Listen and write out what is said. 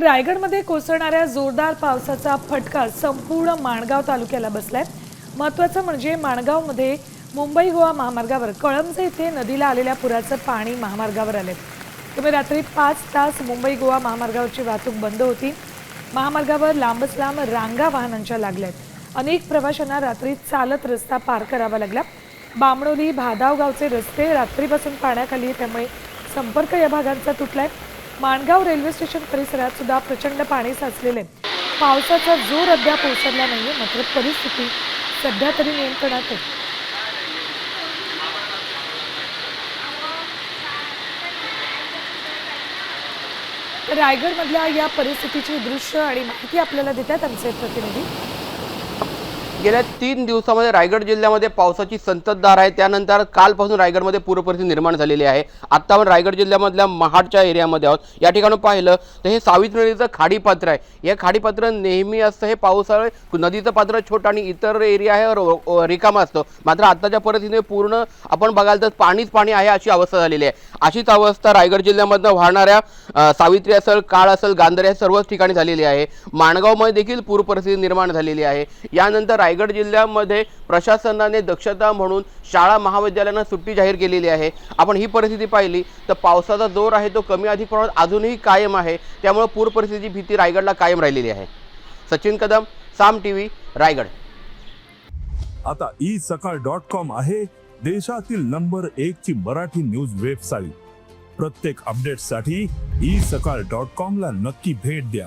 रायगडमध्ये कोसळणाऱ्या जोरदार पावसाचा फटका संपूर्ण माणगाव तालुक्याला बसलाय. महत्वाचं म्हणजे माणगावमध्ये मुंबई गोवा महामार्गावर कळंबजे इथे नदीला आलेल्या पुराचं पाणी महामार्गावर आले त्यामुळे रात्री पाच तास मुंबई गोवा महामार्गावरची वाहतूक बंद होती. महामार्गावर लांबच लांब रांगा वाहनांच्या लागल्यात. अनेक प्रवाशांना रात्री चालत रस्ता पार करावा लागला. बामणोली भादाव गावचे रस्ते रात्रीपासून पाण्याखाली त्यामुळे संपर्क या भागांचा तुटलाय. माणगाव रेल्वे स्टेशन परिसरात सुद्धा प्रचंड पाणी साचलेले. पावसाचा जोर अद्याप ओसरला नाहीये मात्र परिस्थिती सध्या तरी नियंत्रणात आहे. रायगडमधल्या या परिस्थितीची दृश्य आणि माहिती आपल्याला देतात आमचे प्रतिनिधी. गेल्या तीन दिवसामध्ये रायगड जिल्ह्यामध्ये पावसाची संततधार आहे. त्यानंतर कालपासून रायगडमध्ये पूरपरिस्थिती निर्माण झालेली आहे. आत्ता आपण रायगड जिल्ह्यामधल्या महाडच्या एरियामध्ये आहोत. या ठिकाणी पाहिलं तर हे सावित्री नदीचं खाडीपात्र आहे. हे खाडीपात्र नेहमी असतं. हे पावसाळे नदीचं पात्र छोटं आणि इतर एरिया आहे. रो- रिकामा असतं. मात्र आत्ताच्या परिस्थितीने पूर्ण आपण बघाल तर पाणीच पाणी आहे अशी अवस्था झालेली आहे. अशीच अवस्था रायगड जिल्ह्यामधनं वाहणाऱ्या सावित्री असेल काळ असेल गांधरे सर्वच ठिकाणी झालेली आहे. माणगावमध्ये देखील पूरपरिस्थिती निर्माण झालेली आहे. यानंतर रायगड जिल्ह्यामध्ये प्रशासनाने दक्षता म्हणून शाळा महाविद्यालयांना सुट्टी जाहीर केलेली आहे. आपण ही परिस्थिती पाहिली तर पावसाचा जोर आहे तो कमी अधिक प्रमाणात अजूनही कायम आहे. त्यामुळे पूर परिस्थितीची भीती रायगडला कायम राहिलेली आहे. Sachin Kadam Saam T V Raigad. आता ई सकाळ डॉट कॉम आहे देशातील नंबर एक ची मराठी न्यूज वेबसाईट. प्रत्येक अपडेटसाठी ई सकाळ डॉट कॉम ला नक्की भेट द्या.